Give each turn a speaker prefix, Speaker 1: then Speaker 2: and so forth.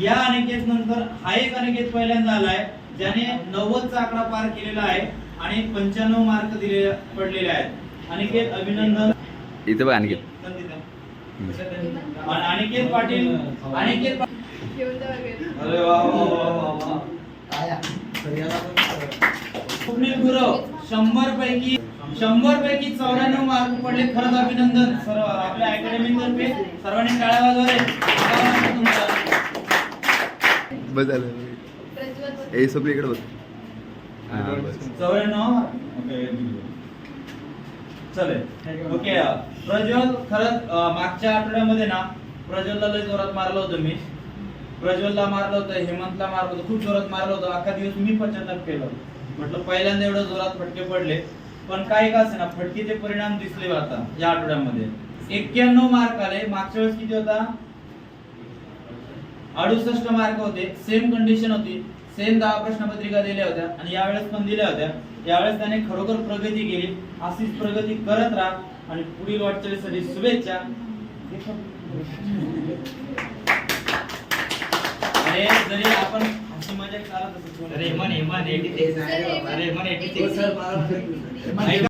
Speaker 1: या अनिकेत नंतर हा एक अनिकेत पहिल्यांदा आलाय ज्याने नव्वदचा आकडा पार केलेला आहे आणि पंच्याण्णव मार्क दिले पडलेले आहेत. अनिकेत अभिनंदन.
Speaker 2: इथं बघ
Speaker 1: आणि अनिकेत पाटील अनिकेत अरे वा वा वा वा वा. स्वप्नील गुरव शंभर पैकी शंभर पैकी चौऱ्याण्णव मार्क पडले. खरंच अभिनंदन. सर्व आपल्या अकॅडमी तर्फे सर्वांनी टाळ्या वाजवा रे तुमचा
Speaker 2: बस झालं. ए सोपली इकडे बघ
Speaker 1: चालेल ओके प्रज्वल खरंच मागच्या आठवड्यामध्ये ना प्रज्वलला लय जोरात मारलं होतं मी. प्रज्वलला मारलं होतं हेमंतला मारलं होतं खूप जोरात मारलं होतं. अख्खा दिवस मी पश्चाताप केलं. म्हटलं पहिल्यांदा एवढं जोरात फटके पडले. पण काय का ना फटकेचे परिणाम दिसले आता या आठवड्यामध्ये. एक्क्याण्णव मार्क आले. मागच्या वेळेस किती होता? अडुसष्ट मार्क होते सेम कंडिशन होती सेम दहा प्रश्नपत्रिका दिल्या होत्या आणि यावेळेस पण दिल्या होत्या यावेळेस त्याने खरोखर प्रगती केली अशीच प्रगती करत राहा आणि पुढील वाटचालीसाठी शुभेच्छा अरे जरी आपण हसी मजाक चालत असतो
Speaker 3: अरे मन हे मन एटी
Speaker 1: अरे मन 86. ऐका